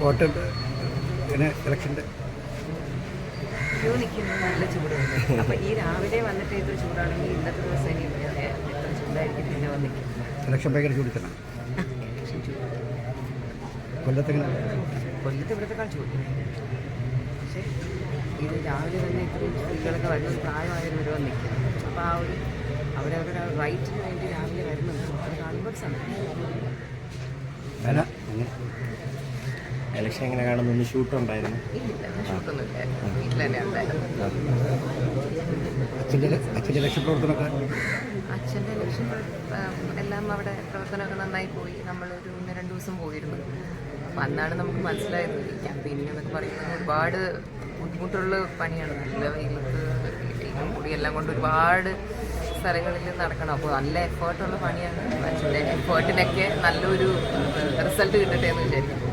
Vote ഇലക്ഷന്റെ Q നിൽക്കുന്നത് നല്ല ചൂടുണ്ട് ഈ രാവിലെ വന്നിട്ട് ഇത് ചൂടാണെങ്കിൽ ഇന്നത്തെ ദിവസം ഇനി എത്ര ചൂടായിരിക്കും പിന്നെ വന്നിരിക്കും ഇലക്ഷൻ ഭയങ്കര ചൂടി തന്നെ. കൊല്ലത്തെങ്ങനെ? കൊല്ലത്ത് ഇവിടത്തെക്കാൾ ചൂട്. പക്ഷേ ഇത് രാവിലെ തന്നെ ഇത്രയും സ്ത്രീകളൊക്കെ വരുന്നത് പ്രായമായവർ വന്ന് നിൽക്കും അപ്പോൾ ആ ഒരു അവരവരുടെ റൈറ്റിന് വേണ്ടി രാവിലെ വരുന്നുണ്ട്. അത് കാണുമ്പോൾ വില ഇലക്ഷൻ എങ്ങനെ കാണുന്നു? ഷൂട്ട് ഉണ്ടായിരുന്നു തന്നെ ഉണ്ടായിരുന്നു. അച്ഛന്റെ ഇലക്ഷൻ പ്രവർത്തനമൊക്കെ അച്ഛന്റെ ലക്ഷ്യം എല്ലാം അവിടെ പ്രവർത്തനമൊക്കെ നന്നായി പോയി. നമ്മളൊരു ഒന്ന് രണ്ട് ദിവസം പോയിരുന്നു. അപ്പം അന്നാണ് നമുക്ക് മനസ്സിലായത് ഈ ക്യാമ്പയിനിങ് എന്നൊക്കെ പറയുന്നത് ഒരുപാട് ബുദ്ധിമുട്ടുള്ള പണിയാണ്. നല്ല വെയിലത്ത് ഇടിയും കൂടി എല്ലാം കൊണ്ട് ഒരുപാട് സ്ഥലങ്ങളിൽ നടക്കണം. അപ്പോൾ നല്ല എഫേർട്ടുള്ള പണിയാണ്. അച്ഛന്റെ എഫേർട്ടിനൊക്കെ നല്ലൊരു റിസൾട്ട് കിട്ടട്ടെ എന്ന് വിചാരിക്കും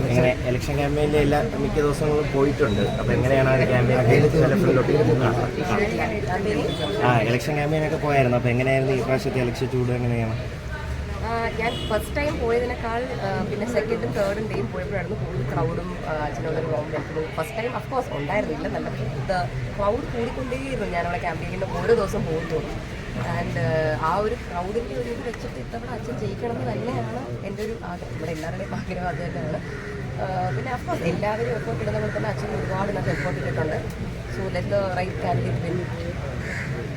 എങ്ങനെ ഇലക്ഷൻ ക്യാമ്പയിനിൽ എല്ലാ മിക്ക ദിവസങ്ങളും പോയിട്ടുണ്ട്. അപ്പോൾ എങ്ങനെയാണ് ആ ക്യാമ്പയിൻ ആ ഇലക്ഷൻ ക്യാമ്പയിനൊക്കെ പോയായിരുന്നു. അപ്പോൾ എങ്ങനെയായിരുന്നു ഈ പ്രാവശ്യത്തെ ഇലക്ഷൻ ചൂട് എങ്ങനെയാണ്? ഞാൻ ഫസ്റ്റ് ടൈം പോയതിനേക്കാൾ പിന്നെ സെക്കൻഡും തേർഡും ഡേയും പോയപ്പോഴായിരുന്നു കൂടുതൽ ക്രൗഡും അച്ഛനോടൊരു എടുത്തത് ഫസ്റ്റ് ടൈം അഫ്കോഴ്സ് ഉണ്ടായിരുന്നില്ല. നല്ല ക്രൗഡ് കൂടിക്കൊണ്ടേയിരുന്നു. ഞാനവിടെ ക്യാമ്പയിനിൽ ഓരോ ദിവസം പോകുന്നു ആൻഡ് ആ ഒരു ക്രൗഡിന്റെ ഒരു ഇത് വെച്ചിട്ട് ഇത്തവണ അച്ഛൻ ജയിക്കണം എന്ന് തന്നെയാണ് എന്റെ ഒരു ആഗ്രഹം. നമ്മുടെ എല്ലാവരുടെയും ആഗ്രഹം അത് തന്നെയാണ്. പിന്നെ അഫ്കോഴ്സ് എല്ലാവരും എഫോർട്ട് ഇടുന്ന പോലെ തന്നെ അച്ഛൻ ഒരുപാട് നല്ല എഫോർട്ട് ഇട്ടിട്ടുണ്ട്. So let the right candidate win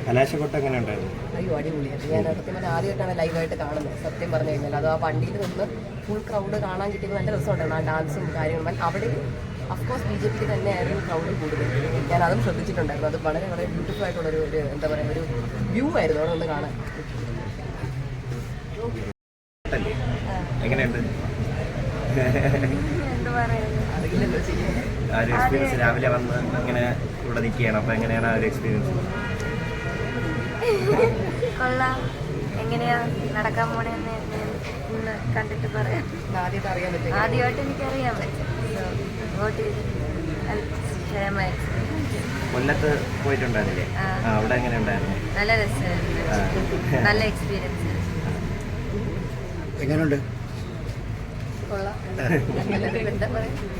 കലാശക്കൊട്ട് എങ്ങനെ ഉണ്ടായിരുന്നു? അയ്യോ അടിപൊളിയായിരുന്നു. ഞാൻ സത്യം പറഞ്ഞാൽ ആദ്യമായിട്ടാണ് ലൈവായിട്ട് കാണുന്നത്. സത്യം പറഞ്ഞു കഴിഞ്ഞാൽ. അത് ആ വണ്ടിയിൽ നിന്ന് ഫുൾ ക്രൗഡ് കാണാൻ കിട്ടിയത് നല്ല രസമുണ്ടായിരുന്നു ആ ഡാൻസും കാര്യങ്ങളും. അവിടെ അഫ്കോഴ്സ് ബി ജെ പിക്ക് തന്നെയായിരുന്നു ക്രൗഡ് കൂടുതൽ. ഞാൻ അതും ശ്രദ്ധിച്ചിട്ടുണ്ടായിരുന്നു. അത് വളരെ വളരെ ബ്യൂട്ടിഫുൾ ആയിട്ടുള്ളൊരു ഒരു എന്താ പറയുക ഒരു വ്യൂ ആയിരുന്നു അവിടെ ഒന്ന് കാണാൻ. എങ്ങനെയുണ്ട്? ആ ഒരു എക്സ്പീരിയൻസ് രാവിലെ വന്ന് ഇങ്ങനെ ഇവിടെ നിൽക്കുകയാണ്? അപ്പൊ എങ്ങനെയാണ് ആ ഒരു എക്സ്പീരിയൻസ് കൊള്ളാം. എങ്ങനെയാ നടക്കാൻ പോണെന്ന് ഇന്ന് കണ്ടിട്ട് പറയാം. ആദ്യമായിട്ട് എനിക്കറിയാൻ പറ്റും. കൊല്ലത്ത് പോയിട്ടുണ്ടായിരുന്നില്ലേ? അവിടെ എങ്ങനെ ഉണ്ടായിരുന്നു? നല്ല രസമായിരുന്നു. നല്ല എക്സ്പീരിയൻസ് എങ്ങനെയുണ്ട്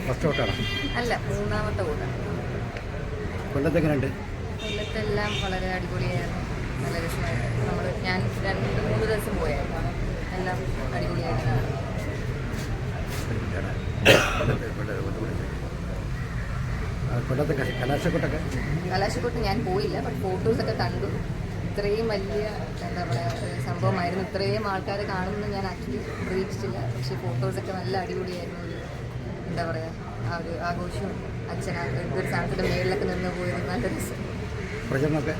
ഫസ്റ്റ് വോട്ടാണ് അല്ല മൂന്നാമത്തെ വോട്ടാണ് കൊല്ലത്ത് എങ്ങനെയുണ്ട് കൊല്ലത്തെല്ലാം വളരെ അടിപൊളിയായിരുന്നു. നല്ല രസമായിരുന്നു. നമ്മൾ ഞാൻ രണ്ട് മൂന്ന് ദിവസം പോയായിരുന്നു. എല്ലാം അടിപൊളിയായിരുന്നു ആ, കൊല്ലത്തെ കലാശക്കൊട്ടൊക്കെ? കലാശക്കൊട്ട് ഞാൻ പോയില്ല ബട്ട് ഫോട്ടോസൊക്കെ കണ്ടു. ഇത്രയും വലിയ എന്താ പറയുക സംഭവമായിരുന്നു. ഇത്രയും ആൾക്കാർ കാണുമെന്ന് ഞാൻ ആക്ച്വലി പ്രതീക്ഷിച്ചില്ല. പക്ഷേ ഫോട്ടോസൊക്കെ നല്ല അടിപൊളിയായിരുന്നു ഒരു എന്താ പറയുക ആ ഒരു ആഘോഷവും അച്ഛൻ ഒരു സാധനത്തിന്റെ മേളിലൊക്കെ നിന്ന് പോയത് നല്ല രസം. പ്രചരണമൊക്കെ?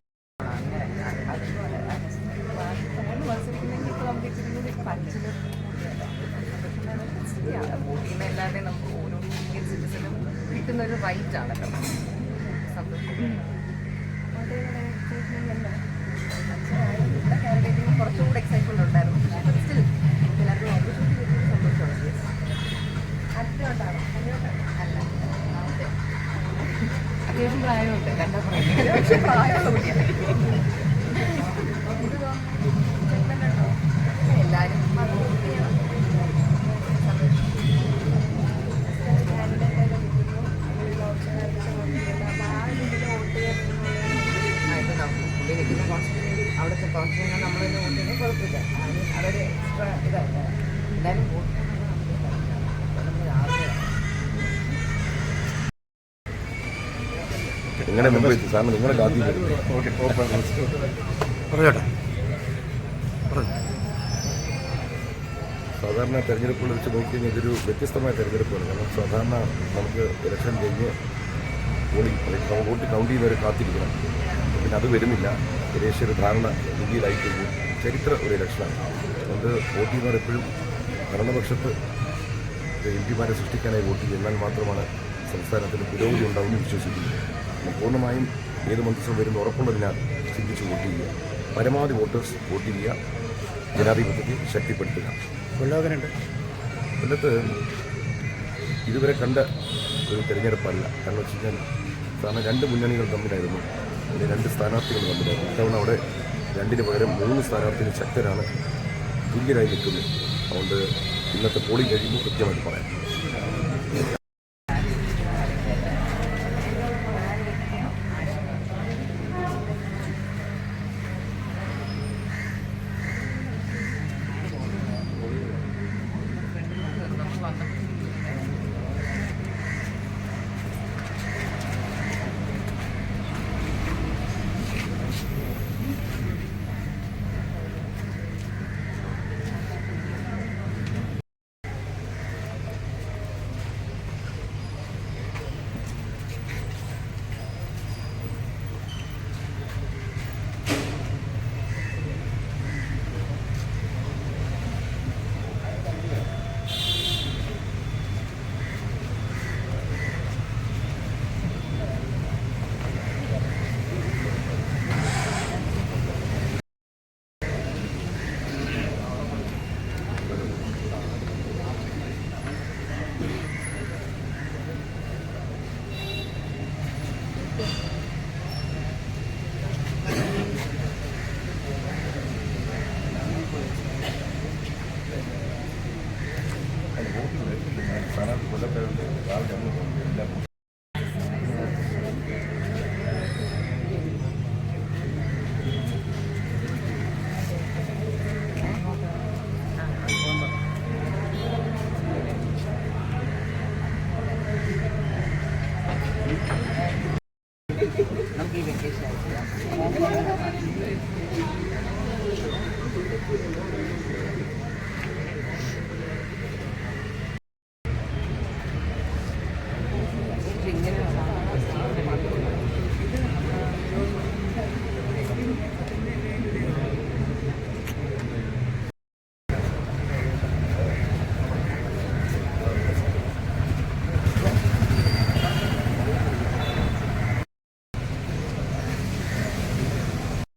വോട്ടിന് അല്ലാതെ നമുക്ക് ഓരോ ഇന്ത്യൻ സിറ്റിസനും കിട്ടുന്ന ഒരു റൈറ്റ് ആണല്ലോ സന്തോഷം കാൻഡിഡേറ്റിന് കുറച്ചുകൂടെ എക്സൈറ്റ്മെന്റ് ഉണ്ടായിരുന്നു സ്റ്റിൽ എല്ലാവർക്കും ഓപ്പർച്യൂണിറ്റി കിട്ടിയ സന്തോഷമാണ് അല്ല രണ്ടാമത്തെ. അത്യാവശ്യം പ്രായമുണ്ട് കണ്ട പ്രായം പക്ഷേ പ്രായമുള്ള കുട്ടിയാണ് നിങ്ങളുടെ മുമ്പ് എത്തി. സാറിന് നിങ്ങളെ കാത്തിരിക്കുന്നു പറഞ്ഞോട്ടെ. സാധാരണ തെരഞ്ഞെടുപ്പുകൾ വെച്ച് നോക്കിക്കഴിഞ്ഞാൽ ഇതൊരു വ്യത്യസ്തമായ തെരഞ്ഞെടുപ്പാണ്. കാരണം സാധാരണ നമുക്ക് ഇലക്ഷൻ കഴിഞ്ഞ് പോളിംഗ് അല്ലെങ്കിൽ വോട്ട് കൗണ്ട് ചെയ്യുന്നവരെ കാത്തിരിക്കണം. പിന്നെ അത് വരുന്നില്ല. ഏകദേശം ഒരു ധാരണ ഇന്ത്യയിലായിക്കഴിഞ്ഞു. ചരിത്ര ഒരു ഇലക്ഷനാണ്. അതുകൊണ്ട് വോട്ട് ചെയ്യുന്നവർ എപ്പോഴും ഭരണപക്ഷത്ത് എം പിമാരെ സൃഷ്ടിക്കാനായി വോട്ട് ചെയ്യും എന്നാൽ മാത്രമാണ് സംസ്ഥാനത്തിന് പുരോഗതി ഉണ്ടാവുമെന്ന് വിശ്വസിക്കുന്നു അപ്പോൾ പൂർണമായും ഏത് മന്ത്രിസഭ വരുന്ന ഉറപ്പുള്ളതിനാൽ ചിന്തിച്ച് വോട്ട് ചെയ്യുക. പരമാവധി വോട്ടേഴ്സ് വോട്ട് ചെയ്യുക. ജനാധിപത്യത്തെ ശക്തിപ്പെടുത്തുക. കൊല്ലത്ത് ഇതുവരെ കണ്ട ഒരു തിരഞ്ഞെടുപ്പല്ല. കാരണം വെച്ച് കഴിഞ്ഞാൽ സാധാരണ രണ്ട് മുന്നണികൾ തമ്മിലായിരുന്നു. അല്ലെങ്കിൽ രണ്ട് സ്ഥാനാർത്ഥികൾ തമ്മിലായിരുന്നു. ഇത്തവണ അവിടെ രണ്ടിന് പകരം മൂന്ന് സ്ഥാനാർത്ഥികൾ ശക്തരാണ്. തുല്യരായി നിൽക്കുന്നു. അതുകൊണ്ട് ഇന്നത്തെ പോളിംഗ് കഴിയുമ്പോൾ കൃത്യമായിട്ട് പറയാം. ನಾನು ಸರ್ ಅಂತ ಕೊಲ್ಲಕ್ಕೆ ಆಗಲ್ಲ